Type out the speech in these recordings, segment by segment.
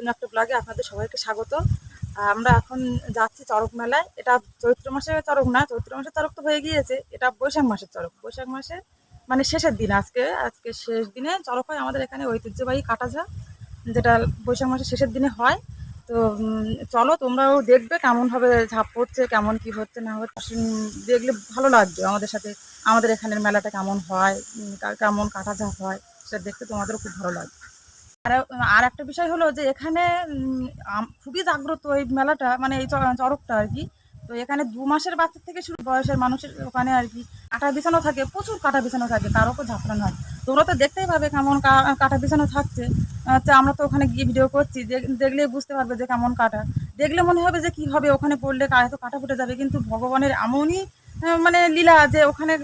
নতুন একটা ব্লগে আপনাদের সবাইকে স্বাগত। আমরা এখন যাচ্ছি চড়ক মেলায়। এটা চৈত্র মাসের চড়ক না, চৈত্র মাসের চরক তো হয়ে গিয়েছে। এটা বৈশাখ মাসের চড়ক। বৈশাখ মাসে মানে শেষের দিন আজকে আজকে শেষ দিনে চড়ক হয় আমাদের এখানে ঐতিহ্যবাহী কাটাঝা যেটা বৈশাখ মাসের শেষের দিনে হয়। তো চলো তোমরাও দেখবে কেমনভাবে ঝাঁপ পড়ছে, কেমন কি হচ্ছে, না হচ্ছে। দেখলে ভালো লাগবে আমাদের সাথে, আমাদের এখানের মেলাটা কেমন হয় কেমন কাটা ঝাঁপ হয়, সেটা দেখতে তোমাদেরও খুব ভালো লাগবে। আর আর একটা বিষয় হলো যে এখানে খুবই জাগ্রত এই মেলাটা মানে এই চ- চড়কটা আর কি। তো এখানে দু মাসের বাচ্চা থেকে শুরু বয়সের মানুষের ওখানে আর কি কাটা বিছানো থাকে, প্রচুর কাটা বিছানো থাকে তার উপর ঝাপড়ানো হয় তোমরা তো দেখতেই পাবে কেমন কাটা বিছানো থাকছে। আচ্ছা আমরা তো ওখানে গিয়ে ভিডিও করছি দেখ- দেখলেই বুঝতে পারবে যে কেমন কাটা। দেখলে মনে হবে যে কি হবে, ওখানে পড়লে হয়তো কাটা ফুটে যাবে, কিন্তু ভগবানের এমনই মানে লীলা যে ওখানে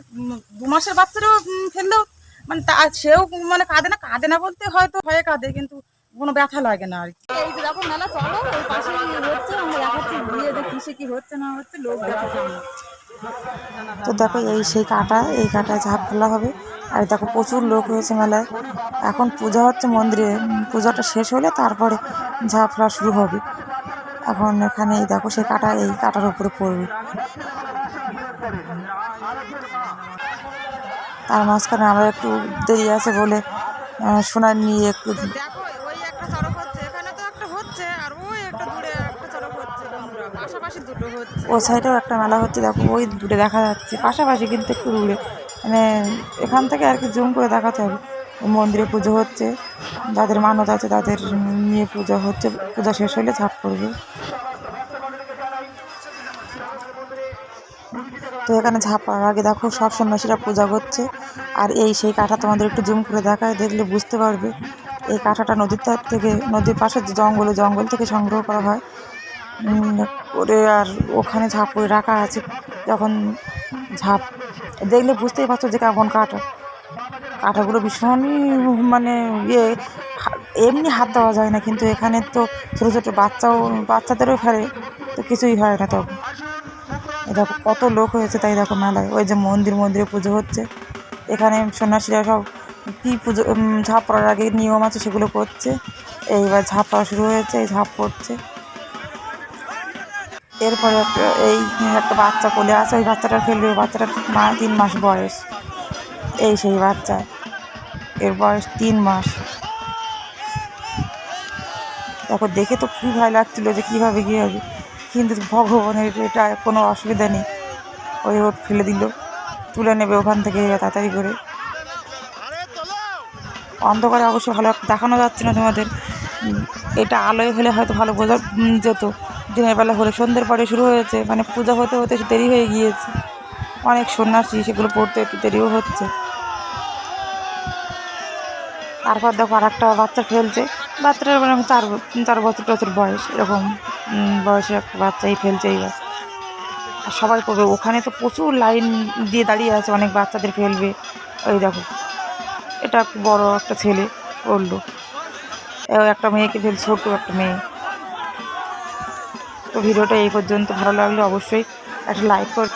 দু মাসের বাচ্চারও ফেললেও মানে তা সেও মানে কাঁদে না কাঁদে না বলতে হয়তো ভয়ে কাঁদে কিন্তু কোনো ব্যথা লাগে না আর কি। এই যে দেখো মেলা চলো ওই পাশে হচ্ছে আমরা দেখাচ্ছি গিয়ে যে কিসে কি হচ্ছে না হচ্ছে লোক দেখাচ্ছে তো দেখো এই সেই কাটা এই কাটায় ঝাঁপ ফেলা হবে। আর দেখো প্রচুর লোক হয়েছে মেলায়। এখন পূজা হচ্ছে মন্দিরে পূজাটা শেষ হলে তারপরে ঝাঁপ ফেলা শুরু হবে। এখন এখানে এই দেখো সেই কাটা এই কাটার উপরে পড়বে। তার মাঝখানে আমরা একটু দেরি আছে বলে সোনার নিয়ে একটু ও সাইডেও একটা মেলা হচ্ছে দেখো ওই দূরে দেখা যাচ্ছে পাশাপাশি কিন্তু একটু দূরে। মানে এখান থেকে আর কি জুম করে দেখাতে হবে। মন্দিরে পুজো হচ্ছে যাদের মানত আছে তাদের নিয়ে পূজা হচ্ছে পূজা শেষ হলে ছাপ পড়বে। তো এখানে ঝাঁপ পড়ার আগে দেখো সব সন্ন্যাসীরা পূজা করছে। আর এই সেই কাঁটা তোমাদের একটু জুম করে দেখায়, দেখলে বুঝতে পারবে। এই কাঁটাটা নদীর ধার থেকে, নদীর পাশে যে জঙ্গলে, জঙ্গল থেকে সংগ্রহ করা হয়। করে আর ওখানে ঝাঁপ করে রাখা আছে যখন ঝাঁপ। দেখলে বুঝতেই পারছ যে কেমন কাটা। কাঁটাগুলো ভীষণই মানে ইয়ে এমনি হাত দেওয়া যায় না, কিন্তু এখানে তো ছোটো ছোটো বাচ্চাও, বাচ্চাদেরও ফেলে, তো কিছুই হয় না তখন। দেখো কত লোক হয়েছে, তাই দেখো মেলায়। ওই যে মন্দির, মন্দিরে পুজো হচ্ছে। এখানে সন্ন্যাসীরা সব কী পুজো ঝাঁপ পড়ার আগে নিয়ম আছে, সেগুলো করছে। এইবার ঝাঁপ পড়া শুরু হয়েছে, এই ঝাঁপ পড়ছে। এরপরে এই একটা বাচ্চা কোলে আছে ওই বাচ্চাটা ফেলবে ওই বাচ্চাটার মা, তিন মাস বয়স। এই সেই বাচ্চা, এর বয়স তিন মাস। দেখো দেখে তো খুবই ভয় লাগছিল যে কীভাবে কী হবে কিন্তু ভগবানের এটা কোনো অসুবিধা নেই। ওই ওর ফেলে দিল। তুলে নেবে ওখান থেকে তাড়াতাড়ি করে। অন্ধকারে অবশ্য ভালো দেখানো যাচ্ছে না তোমাদের। এটা আলোয় হলে হয়তো ভালো বোঝা যেত। দিনের বেলা হলে সন্ধ্যের পরে শুরু হয়েছে। মানে পূজা হতে হতে দেরি হয়ে গিয়েছে। অনেক সন্ন্যাসী সেগুলো পড়তে একটু দেরিও হচ্ছে। তারপর দেখো আর একটা বাচ্চা খেলছে বাচ্চাটার মানে চার চার বছর টছর বয়স, এরকম। উম, বয়সের একটা বাচ্চাই ফেলছে এইবার আর সবাই করবে। ওখানে তো প্রচুর লাইন দিয়ে দাঁড়িয়ে আছে অনেক বাচ্চাদের ফেলবে। ওই দেখো এটা বড় একটা ছেলে করল। একটা মেয়েকে ফেল ছোট একটা মেয়ে। তো ভিডিওটা এই পর্যন্ত। ভালো লাগলে অবশ্যই একটা লাইক কর